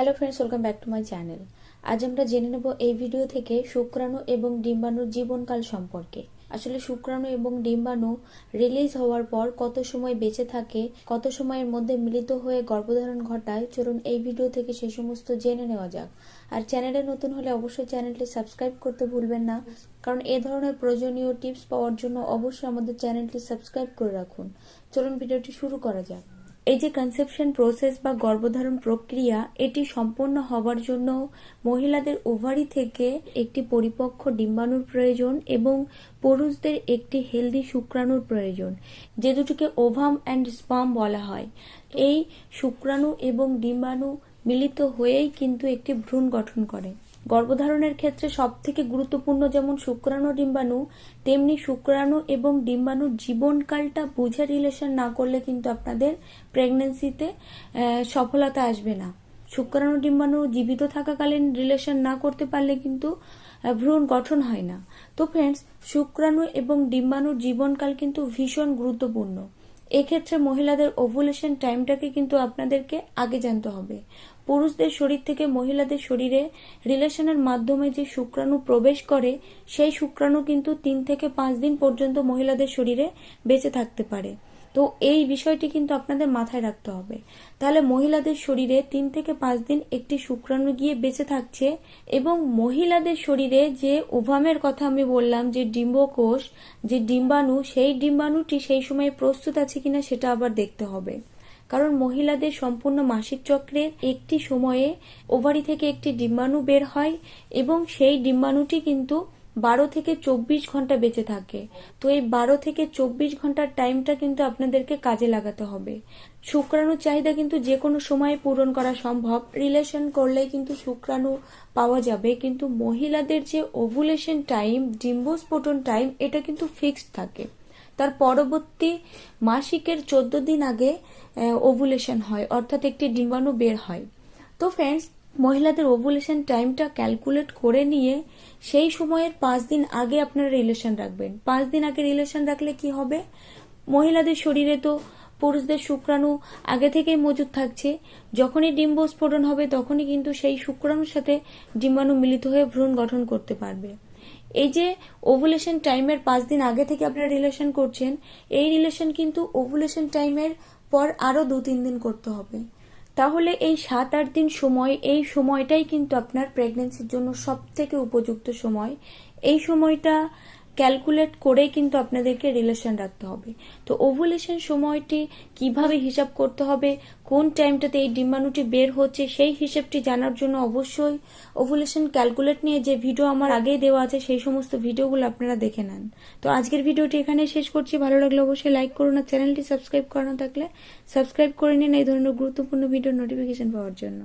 Hello friends welcome back to my channel আজ আমরা জেনে নেব এই ভিডিও থেকে শুক্রাণু এবং ডিম্বাণুর জীবনকাল সম্পর্কে। আসলে শুক্রাণু এবং ডিম্বাণু রিলিজ হওয়ার পর কত সময় বেঁচে থাকে, কত সময়ের মধ্যে মিলিত হয়ে গর্ভধারণ ঘটায়, চলুন এই ভিডিও থেকে সেই সমস্ত জেনে নেওয়া যাক। আর চ্যানেলে নতুন হলে অবশ্যই চ্যানেলটি সাবস্ক্রাইব করতে ভুলবেন না, কারণ এ ধরনের প্রয়োজনীয় টিপস পাওয়ার জন্য অবশ্যই আমাদের চ্যানেলটি সাবস্ক্রাইব করে রাখুন। চলুন ভিডিওটি শুরু করা যাক। এই যে কনসেপশন প্রসেস বা গর্ভধারণ প্রক্রিয়া, এটি সম্পন্ন হবার জন্য মহিলাদের ওভারি থেকে একটি পরিপক্ক ডিম্বাণুর প্রয়োজন এবং পুরুষদের একটি হেলদি শুক্রাণুর প্রয়োজন, যে দুটিকে ওভাম অ্যান্ড স্পাম বলা হয়। এই শুক্রাণু এবং ডিম্বাণু মিলিত হয়েই কিন্তু একটি ভ্রূণ গঠন করে। গর্ভধারণের ক্ষেত্রে সবথেকে গুরুত্বপূর্ণ যেমন শুক্রাণু, ডিম্বাণু, তেমনি শুক্রাণু এবং ডিম্বাণুর জীবনকালটা বুঝে রিলেশন না করলে কিন্তু আপনাদের প্রেগনেন্সিতে সফলতা আসবে না। শুক্রাণু, ডিম্বাণু জীবিত থাকাকালীন রিলেশন না করতে পারলে কিন্তু ভ্রূণ গঠন হয় না। তো ফ্রেন্ডস শুক্রাণু এবং ডিম্বাণুর জীবনকাল কিন্তু ভীষণ গুরুত্বপূর্ণ। এক্ষেত্রে মহিলাদের ওভুলেশন টাইমটাকে কিন্তু আপনাদেরকে আগে জানতে হবে। পুরুষদের শরীর থেকে মহিলাদের শরীরে রিলেশনের মাধ্যমে যে শুক্রাণু প্রবেশ করে, সেই শুক্রাণু কিন্তু তিন থেকে পাঁচ দিন পর্যন্ত মহিলাদের শরীরে বেঁচে থাকতে পারে। তো এই বিষয়টি কিন্তু আপনাদের মাথায় রাখতে হবে। তাহলে মহিলাদের শরীরে তিন থেকে পাঁচ দিন একটি শুক্রাণু গিয়ে বেঁচে থাকছে এবং মহিলাদের শরীরে যে ওভামের কথা আমি বললাম, যে ডিম্বকোষ, যে ডিম্বাণু, সেই ডিম্বাণুটি সেই সময় প্রস্তুত আছে কিনা সেটা আবার দেখতে হবে। কারণ মহিলাদের সম্পূর্ণ মাসিক চক্রের একটি সময়ে ওভারি থেকে একটি ডিম্বাণু বের হয় এবং সেই ডিম্বাণুটি কিন্তু বারো থেকে চব্বিশ ঘণ্টা বেঁচে থাকে। তো এই বারো থেকে চব্বিশ ঘণ্টার টাইমটা কিন্তু আপনাদেরকে কাজে লাগাতে হবে। শুক্রাণুর চাহিদা কিন্তু যে কোনো সময়ে পূরণ করা সম্ভব। রিলেশন করলে কিন্তু শুক্রাণু পাওয়া যাবে। কিন্তু মহিলাদের যে ওভুলেশন টাইম ডিম্বোস্ফোটন টাইম এটা কিন্তু ফিক্সড থাকে। তার পরবর্তী মাসিকের চোদ্দ দিন আগে ওভুলেশন হয়, অর্থাৎ একটি ডিম্বাণু বের হয়। তো ফ্রেন্ডস মহিলাদের ওভুলেশন টাইমটা ক্যালকুলেট করে নিয়ে সেই সময়ের পাঁচ দিন আগে আপনারা রিলেশন রাখবেন। পাঁচ দিন আগে রিলেশন রাখলে কি হবে? মহিলাদের শরীরে তো পুরুষদের শুক্রাণু আগে থেকেই মজুদ থাকছে। যখনই ডিম্ব স্ফোটন হবে তখনই কিন্তু সেই শুক্রাণুর সাথে ডিম্বাণু মিলিত হয়ে ভ্রূণ গঠন করতে পারবে। এই যে ওভুলেশন টাইমের পাঁচ দিন আগে থেকে আপনারা রিলেশন করছেন, এই রিলেশন কিন্তু ওভুলেশন টাইমের পর আরও দু তিন দিন করতে হবে। তাহলে এই সাত আট দিন সময়, এই সময়টাই কিন্তু আপনার প্রেগনেন্সির জন্য সব থেকে উপযুক্ত সময়। এই সময়টা ক্যালকুলেট করেই কিন্তু আপনাদেরকে রিলেশন রাখতে হবে। তো ওভুলেশন সময়টি কীভাবে হিসাব করতে হবে, কোন টাইমটাতে এই ডিম্বাণুটি বের হচ্ছে, সেই হিসাবটি জানার জন্য অবশ্যই ওভুলেশন ক্যালকুলেট নিয়ে যে ভিডিও আমার আগেই দেওয়া আছে, সেই সমস্ত ভিডিওগুলো আপনারা দেখে নেন। তো আজকের ভিডিওটি এখানে শেষ করছি। ভালো লাগলে অবশ্যই লাইক করুন আর চ্যানেলটি সাবস্ক্রাইব করানো থাকলে সাবস্ক্রাইব করে নিন এই ধরনের গুরুত্বপূর্ণ ভিডিও নোটিফিকেশন পাওয়ার জন্য।